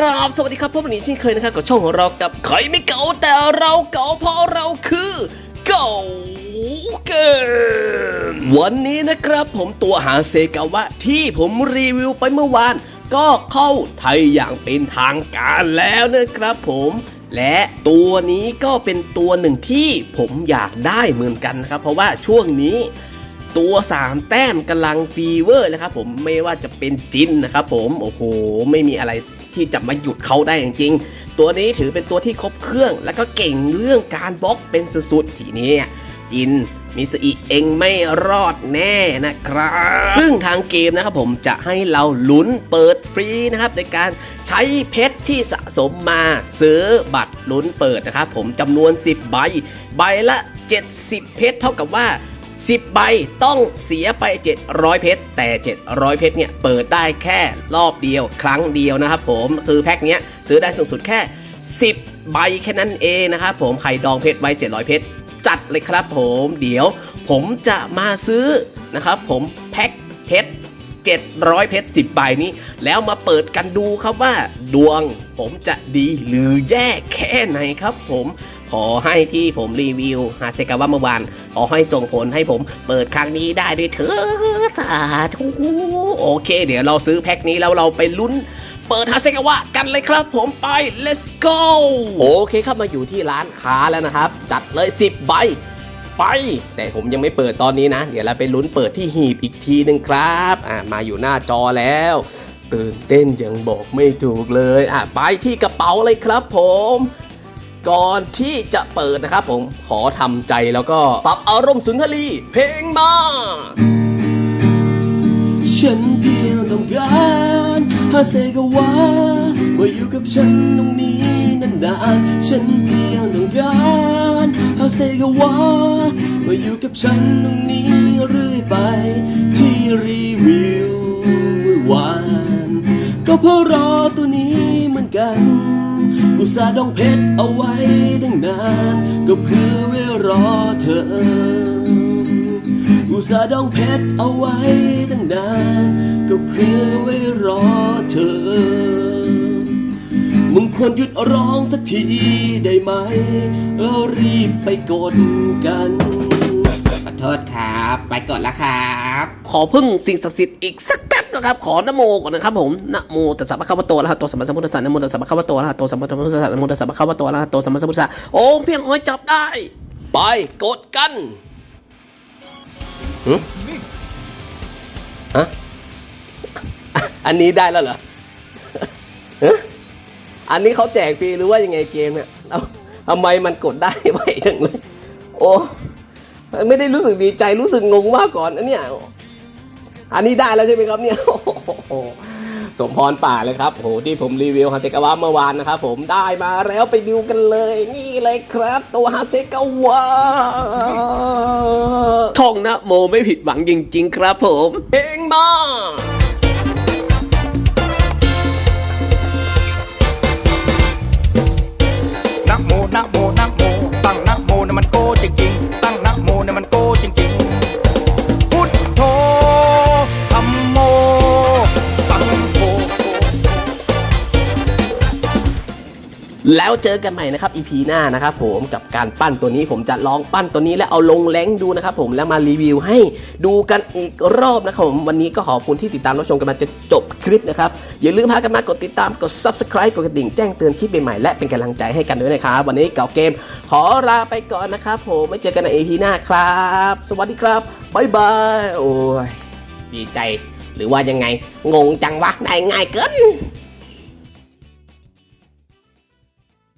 ราบสวัสดีครับพบกันอีกเช่นเคยนะครับกับช่องของเรากับใครไม่เก่าแต่เราเก่าเพราะเราคือเก่าเกินวันนี้นะครับผมตัวหาเซกาวะที่ผมรีวิวไปเมื่อวาน ก็เข้าไทยอย่างเป็นทางการแล้วนะครับผมและตัวนี้ก็เป็นตัวหนึ่งที่ผมอยากได้เหมือนกันนะครับ เพราะว่าช่วงนี้ตัว 3 แต้มกำลังฟีเวอร์เลยครับผมไม่ว่าจะเป็นจินนะครับผม โอ้โห ไม่มีอะไร ที่จะมาหยุดเขาได้จริงๆ ตัวนี้ถือเป็นตัวที่ครบเครื่อง แล้วก็เก่งเรื่องการบล็อกเป็นสุดๆ ทีนี้จินมิสอีเองไม่รอดแน่นะครับ ซึ่งทางเกมนะครับผมจะให้เราลุ้นเปิดฟรีนะครับในการใช้เพชรที่สะสมมาซื้อบัตรลุ้นเปิดนะครับผมจำนวน 10 ใบ ใบละ 70 เพชรเท่ากับว่า 10 ใบต้องเสียไป 700 เพชร แต่ 700 เพชรเนี่ยเปิดได้แค่รอบเดียวครั้งเดียวนะครับผมคือแพ็คเนี้ยซื้อได้สูงสุดแค่ 10 ใบแค่นั้นเองนะครับผมใครดองเพชรไว้ 700 เพชร จัดเลยครับผมเดี๋ยว ผมจะมาซื้อนะครับผมแพ็คเพชร700 เพชร 10 ใบนี้ แล้วมาเปิดกันดูครับว่าดวงผมจะดีหรือแย่แค่ไหนครับผม ขอให้ที่ผมรีวิวฮาเซกาวะเมื่อวานขอให้ส่งผลให้ผมเปิดครั้งนี้ได้ด้วยเถิดสาธุโอเค เดี๋ยวเราซื้อแพ็คนี้แล้วเราไปลุ้นเปิดฮาเซกาวะกันเลยครับผมไป let's go โอเคครับมาอยู่ที่ร้านค้าแล้วนะครับ จัดเลย 10 ใบ ไป แต่ผมยังไม่เปิดตอนนี้นะ เดี๋ยวเราไปลุ้นเปิดที่หีบอีกทีหนึ่งครับอ่ามาอยู่หน้าจอแล้ว ตื่นเต้นยังบอกไม่ถูกเลยอะไปที่กระเป๋าเลยครับผม ก่อนที่จะเปิดนะครับผมขอทำใจแล้วก็ปรับอารมณ์สุนทรีเพลงมาฉันเพียงต้องการหาเซกาวะว่าอยู่กับฉันตรงนี้นานๆฉันเพียงต้องการหาเซกาวะว่าอยู่กับฉันตรงนี้เรื่อยไปที่รีวิวเมื่อวานก็เพราะรอตัวนี้เหมือนกัน อุตส่าห์ดองเพชรเอาไว้ตั้งนาน ก็เพื่อไว้รอเธอ อุตส่าห์ดองเพชรเอาไว้ตั้งนาน ก็เพื่อไว้รอเธอมึงควรหยุดร้องสักทีได้ไหมเรารีบไปกดกัน ทษครับ ไปกดแล้วครับ ขอพึ่งสิ่งศักดิ์สิทธิ์อีกสักแป๊บนะครับ ขอนโมก่อนนะครับผมนะโมตัสสะภะคะวะโตอะระหะโตสัมมาสัมพุทธัสสะนะโมตัสสะภะคะวะโตอะระหะโตสัมมาสัมพุทธัสสะนะโมตัสสะภะคะวะโตอะระหะโตสัมมาสัมพุทธัสสะโอ้เพียงห้อยจับได้ ไปกดกันหึฮะอันนี้ได้แล้วเหรออันนี้เขาแจกฟรีหรือว่ายังไงเกมเนี่ยเอาทำไมมันกดได้ไวจังเลย โอ้ ไม่ได้รู้สึกดีใจรู้สึกงงมากก่อนนะเนี่ยอันนี้ได้แล้วใช่ไหมครับเนี่ยสมพรป่าเลยครับโหที่ผมรีวิวฮาเซกาวะเมื่อวานนะครับผมได้มาแล้วไปดูกันเลย นี่เลยครับ ตัวฮาเซกาวะท่องนะโมไม่ผิดหวังจริง ๆ ครับผมเองมานะโมนะโมนะโมตั้งนะโมนะมันโก แล้วเจอกันใหม่นะครับ EP หน้านะครับผมกับการปั้นตัวนี้ผมจะลองปั้นตัวนี้แล้วเอาลงแรงดูนะครับผมแล้วมารีวิวให้ดูกันอีกรอบนะครับผมวันนี้ก็ขอบคุณที่ติดตามรับชมกันมาจนจบคลิปนะครับ อย่าลืมพากันมากดติดตามกด subscribe กดกระดิ่งแจ้งเตือนคลิปใหม่ๆและเป็นกำลังใจให้กันด้วยนะครับ วันนี้เก่าเกม ขอลาไปก่อนนะครับผมไม่เจอกันใน EP หน้าครับ สวัสดีครับบ๊ายบายโอ้ยดีใจ หรือว่ายังไงงงจังวะได้ง่ายเกิน